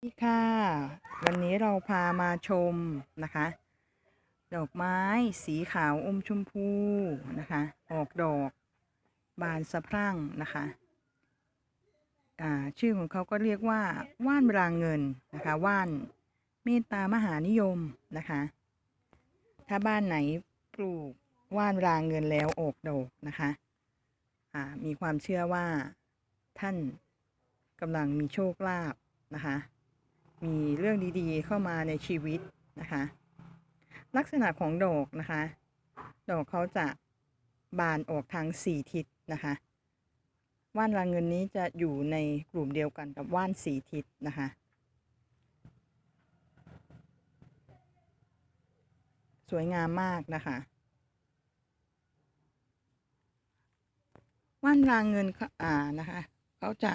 สวัสดีค่ะ วันนี้เราพามาชมนะคะ ดอกไม้สีขาวอมชมพูนะคะ ออกดอก บานสะพรั่งนะคะชื่อของเขาก็เรียกว่าว่านรางเงินนะคะว่านเมตตามหานิยมนะคะ ถ้าบ้านไหนปลูกว่านรางเงินแล้วออกดอกนะคะมีความเชื่อว่าท่านกำลังมีโชคลาภนะคะ มีเรื่องดีๆ เข้ามาในชีวิตนะคะ ลักษณะของดอกนะคะ ดอกเขาจะบานออกทางสี่ทิศนะคะว่านรางเงินนี้จะอยู่ในกลุ่มเดียวกันกับว่านสีทิศนะคะ สวยงามมากนะคะ ว่านรางเงินเขาอ่านะคะเขาจะ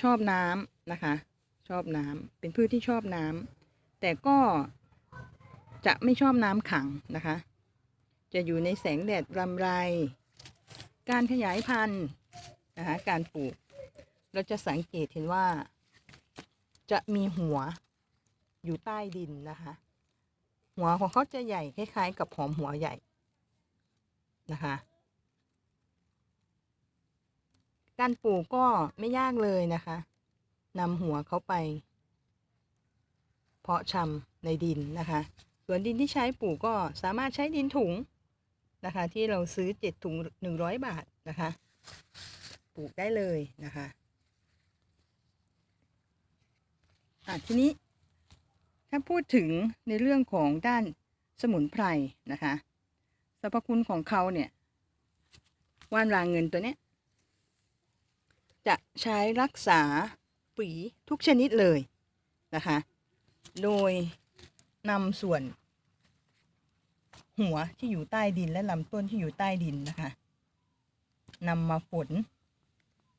ชอบน้ำนะคะ ชอบน้ำเป็นพืชที่ชอบน้ำแต่ก็จะไม่ชอบน้ำขังนะคะ จะอยู่ในแสงแดดรำไร การขยายพันธุ์นะคะการปลูก เราจะสังเกตเห็นว่า จะมีหัวอยู่ใต้ดินนะคะ หัวของเขาจะใหญ่คล้ายๆ กับหอมหัวใหญ่นะคะการปลูกก็ไม่ยากเลยนะคะ นำหัวเขาไป เพาะชำในดินนะคะ ส่วนดินที่ใช้ปลูกก็สามารถใช้ดินถุงนะคะ ที่เราซื้อเจ็ดถุงหนึ่งร้อยบาทนะคะ ปลูกได้เลยนะคะอะทีนี้ถ้าพูดถึงในเรื่องของด้านสมุนไพรนะคะสรรพคุณของเขาเนี่ยว่านรางเงินตัวเนี้ยจะใช้รักษา ฝีทุกชนิดเลยนะคะ โดยนำส่วน หัวที่อยู่ใต้ดินและลำต้นที่อยู่ใต้ดินนะคะนำมาฝน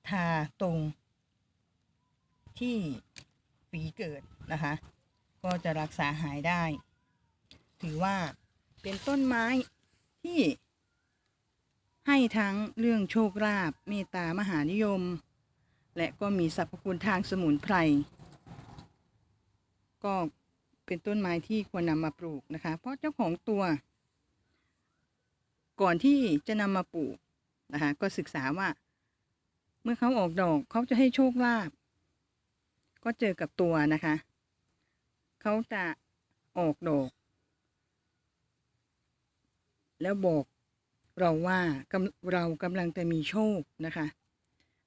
ทาตรง ที่ฝีเกิดนะคะ ก็จะรักษาหายได้ ถือว่าเป็นต้นไม้ที่ให้ทั้งเรื่องโชคลาภเมตตามหานิยม และก็มีสรรพคุณทางสมุนไพร ก็เป็นต้นไม้ที่ควรนำมาปลูกนะคะ เพราะเจ้าของตัว ก่อนที่จะนำมาปลูกนะคะ ก็ศึกษาว่า เมื่อเขาออกดอกเขาจะให้โชคลาภก็เจอกับตัวนะคะ เขาจะออกดอก แล้วบอกเราว่าเรากำลังจะมีโชคนะคะ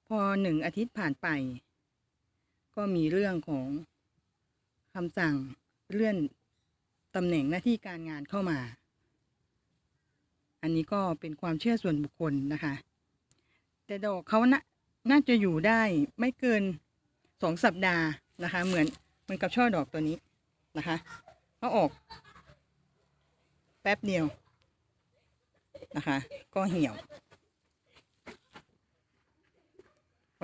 พอหนึ่งอาทิตย์ผ่านไป ก็มีเรื่องของคำสั่งเลื่อนตำแหน่งหน้าที่การงานเข้ามา อันนี้ก็เป็นความเชื่อส่วนบุคคลนะคะ แต่ดอกเขานะน่าจะอยู่ได้ไม่เกินสองสัปดาห์นะคะ เหมือนเหมือนกับช่อดอกตัวนี้นะคะเขาออก แป๊บเดียวนะคะ ก็เหี่ยว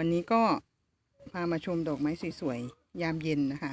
วันนี้ก็พามาชมดอกไม้สวยๆยามเย็นนะคะ